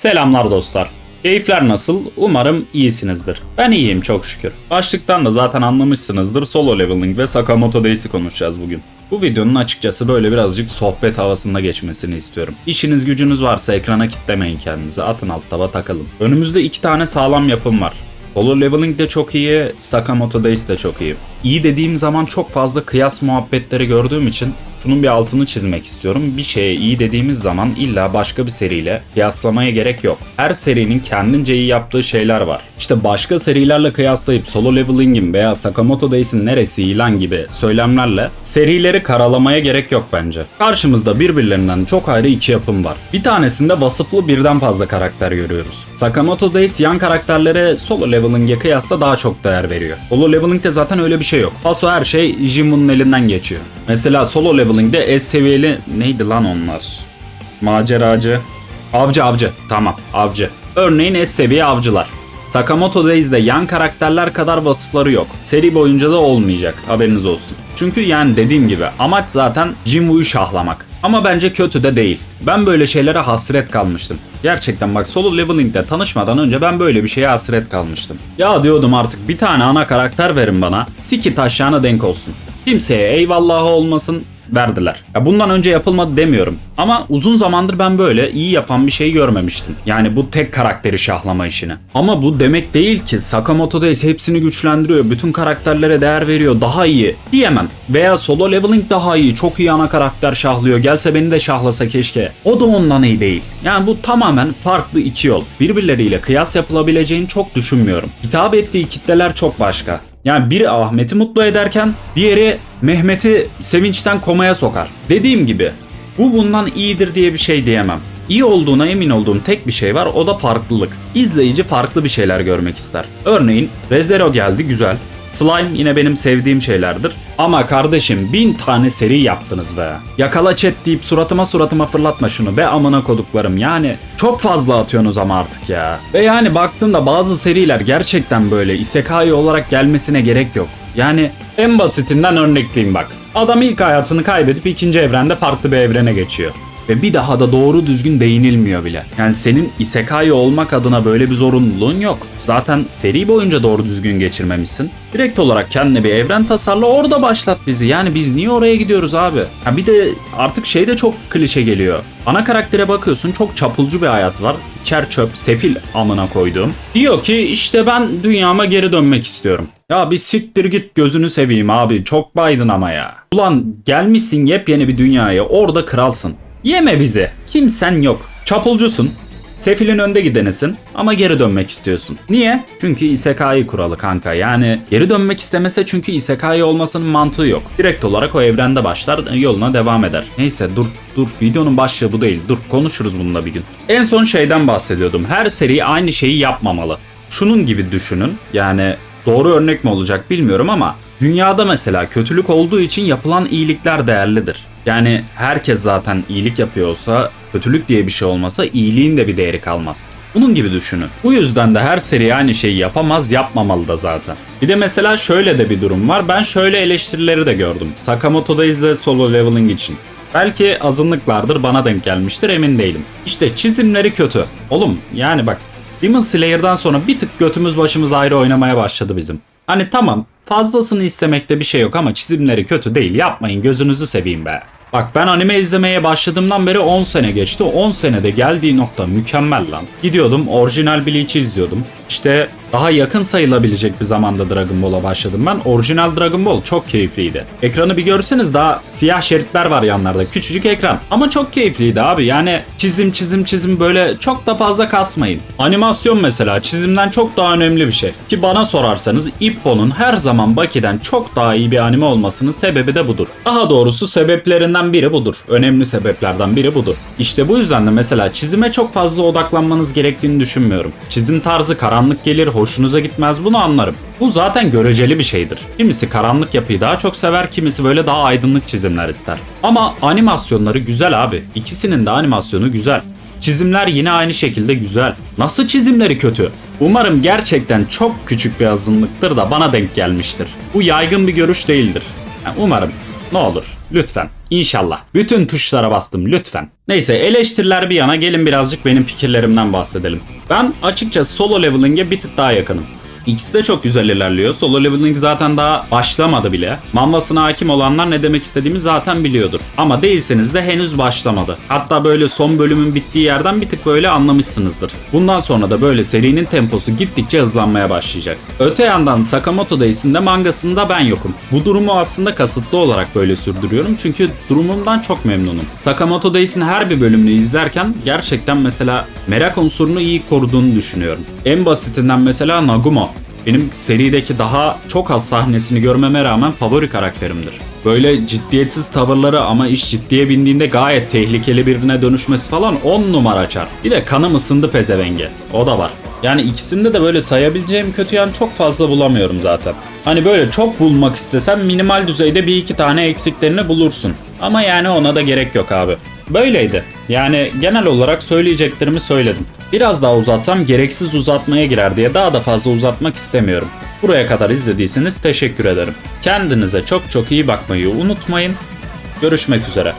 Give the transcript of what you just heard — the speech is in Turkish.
Selamlar dostlar. Keyifler nasıl? Umarım iyisinizdir. Ben iyiyim çok şükür. Başlıktan da zaten anlamışsınızdır. Solo leveling ve Sakamoto Days'i konuşacağız bugün. Bu videonun açıkçası böyle birazcık sohbet havasında geçmesini istiyorum. İşiniz gücünüz varsa ekrana kitlemeyin kendinizi. Atın alt taba takalım. Önümüzde iki tane sağlam yapım var. Solo Leveling de çok iyi, Sakamoto Days de çok iyi. İyi dediğim zaman çok fazla kıyas muhabbetleri gördüğüm için şunun bir altını çizmek istiyorum. Bir şeye iyi dediğimiz zaman illa başka bir seriyle kıyaslamaya gerek yok. Her serinin kendince iyi yaptığı şeyler var. İşte başka serilerle kıyaslayıp Solo Leveling'in veya Sakamoto Days'in neresi ilan gibi söylemlerle serileri karalamaya gerek yok bence. Karşımızda birbirlerinden çok ayrı iki yapım var. Bir tanesinde vasıflı birden fazla karakter görüyoruz. Sakamoto Days yan karakterlere Solo Leveling'e kıyasla daha çok değer veriyor. Solo Leveling'de zaten öyle bir şey yok. Paso her şey Jimun'un elinden geçiyor. Mesela Solo Leveling'de S seviyeli neydi lan onlar? Maceracı. Avcı avcı. Tamam avcı. Örneğin S seviye avcılar. Sakamoto Days'de yan karakterler kadar vasıfları yok. Seri boyunca da olmayacak haberiniz olsun. Çünkü yani dediğim gibi amaç zaten Jinwoo'yu şahlamak. Ama bence kötü de değil. Ben böyle şeylere hasret kalmıştım. Gerçekten bak Solo Leveling'de tanışmadan önce ben böyle bir şeye hasret kalmıştım. Ya diyordum artık bir tane ana karakter verin bana. Siki taşağına denk olsun. Kimseye eyvallah olmasın verdiler. Ya bundan önce yapılmadı demiyorum. Ama uzun zamandır ben böyle iyi yapan bir şey görmemiştim. Yani bu tek karakteri şahlama işini. Ama bu demek değil ki Sakamoto Days hepsini güçlendiriyor. Bütün karakterlere değer veriyor. Daha iyi diyemem. Veya Solo Leveling daha iyi. Çok iyi ana karakter şahlıyor. Gelse beni de şahlasa keşke. O da ondan iyi değil. Yani bu tamamen farklı iki yol. Birbirleriyle kıyas yapılabileceğini çok düşünmüyorum. Hitap ettiği kitleler çok başka. Yani biri Ahmet'i mutlu ederken diğeri Mehmet'i sevinçten komaya sokar. Dediğim gibi bu bundan iyidir diye bir şey diyemem. İyi olduğuna emin olduğum tek bir şey var o da farklılık. İzleyici farklı bir şeyler görmek ister. Örneğin Rezero geldi güzel. Slime yine benim sevdiğim şeylerdir. Ama kardeşim bin tane seri yaptınız be. Yakala chat deyip suratıma suratıma fırlatma şunu be amına koduklarım. Yani çok fazla atıyorsunuz ama artık ya. Ve yani baktığında bazı seriler gerçekten böyle isekai olarak gelmesine gerek yok. Yani en basitinden örnekleyeyim bak. Adam ilk hayatını kaybedip ikinci evrende farklı bir evrene geçiyor ve bir daha da doğru düzgün değinilmiyor bile. Yani senin isekai olmak adına böyle bir zorunluluğun yok. Zaten seri boyunca doğru düzgün geçirmemişsin. Direkt olarak kendine bir evren tasarla orada başlat bizi. Yani biz niye oraya gidiyoruz abi? Ha bir de artık şey de çok klişe geliyor. Ana karaktere bakıyorsun çok çapulcu bir hayat var. Çer çöp, sefil amına koyduğum. Diyor ki işte ben dünyama geri dönmek istiyorum. Ya bir siktir git gözünü seveyim abi. Çok baydın ama ya. Ulan gelmişsin yepyeni bir dünyaya. Orada kralsın. Yeme bizi. Kimsen yok. Çapulcusun. Sefilin önde gidenisin ama geri dönmek istiyorsun. Niye? Çünkü isekai kuralı kanka. Yani geri dönmek istemese çünkü isekai olmasının mantığı yok. Direkt olarak o evrende başlar yoluna devam eder. Neyse dur dur videonun başlığı bu değil. Dur konuşuruz bununla bir gün. En son şeyden bahsediyordum. Her seri aynı şeyi yapmamalı. Şunun gibi düşünün. Yani doğru örnek mi olacak bilmiyorum ama dünyada mesela kötülük olduğu için yapılan iyilikler değerlidir. Yani herkes zaten iyilik yapıyor olsa, kötülük diye bir şey olmasa iyiliğin de bir değeri kalmaz. Bunun gibi düşünün. Bu yüzden de her seri aynı şeyi yapamaz, yapmamalı da zaten. Bir de mesela şöyle de bir durum var. Ben şöyle eleştirileri de gördüm. Sakamoto'da izle solo leveling için. Belki azınlıklardır bana denk gelmiştir emin değilim. İşte çizimleri kötü. Oğlum yani bak Demon Slayer'dan sonra bir tık götümüz başımız ayrı oynamaya başladı bizim. Hani tamam fazlasını istemekte bir şey yok ama çizimleri kötü değil yapmayın gözünüzü seveyim be. Bak ben anime izlemeye başladığımdan beri 10 sene geçti. 10 senede geldiği nokta mükemmel lan. Gidiyordum orijinal Bleach'i izliyordum. İşte daha yakın sayılabilecek bir zamanda Dragon Ball'a başladım ben. Orijinal Dragon Ball çok keyifliydi. Ekranı bir görseniz daha siyah şeritler var yanlarda. Küçücük ekran. Ama çok keyifliydi abi. Yani çizim çizim çizim böyle çok da fazla kasmayın. Animasyon mesela çizimden çok daha önemli bir şey. Ki bana sorarsanız Ippo'nun her zaman Baki'den çok daha iyi bir anime olmasının sebebi de budur. Daha doğrusu sebeplerinden biri budur. Önemli sebeplerden biri budur. İşte bu yüzden de mesela çizime çok fazla odaklanmanız gerektiğini düşünmüyorum. Çizim tarzı karanlık gelir, hoşunuza gitmez bunu anlarım. Bu zaten göreceli bir şeydir. Kimisi karanlık yapıyı daha çok sever, kimisi böyle daha aydınlık çizimler ister. Ama animasyonları güzel abi. İkisinin de animasyonu güzel. Çizimler yine aynı şekilde güzel. Nasıl çizimleri kötü? Umarım gerçekten çok küçük bir azınlıktır da bana denk gelmiştir. Bu yaygın bir görüş değildir. Yani umarım. Ne olur. Lütfen. İnşallah. Bütün tuşlara bastım lütfen. Neyse eleştiriler bir yana gelin birazcık benim fikirlerimden bahsedelim. Ben açıkçası solo leveling'e bir tık daha yakınım. İkisi de çok güzel ilerliyor. Solo leveling zaten daha başlamadı bile. Manvasına hakim olanlar ne demek istediğimi zaten biliyordur. Ama değilseniz de henüz başlamadı. Hatta böyle son bölümün bittiği yerden bir tık böyle anlamışsınızdır. Bundan sonra da böyle serinin temposu gittikçe hızlanmaya başlayacak. Öte yandan Sakamoto Days'in de mangasında ben yokum. Bu durumu aslında kasıtlı olarak böyle sürdürüyorum çünkü durumumdan çok memnunum. Sakamoto Days'in her bir bölümünü izlerken gerçekten mesela merak unsurunu iyi koruduğunu düşünüyorum. En basitinden mesela Nagumo. Benim serideki daha çok az sahnesini görmeme rağmen favori karakterimdir. Böyle ciddiyetsiz tavırları ama iş ciddiye bindiğinde gayet tehlikeli birine dönüşmesi falan 10 numara çar. Bir de kanım ısındı pezevenge. O da var. Yani ikisinde de böyle sayabileceğim kötü yan çok fazla bulamıyorum zaten. Hani böyle çok bulmak istesem minimal düzeyde bir iki tane eksiklerini bulursun. Ama yani ona da gerek yok abi. Böyleydi. Yani genel olarak söyleyeceklerimi söyledim. Biraz daha uzatsam gereksiz uzatmaya girer diye daha da fazla uzatmak istemiyorum. Buraya kadar izlediyseniz teşekkür ederim. Kendinize çok çok iyi bakmayı unutmayın. Görüşmek üzere.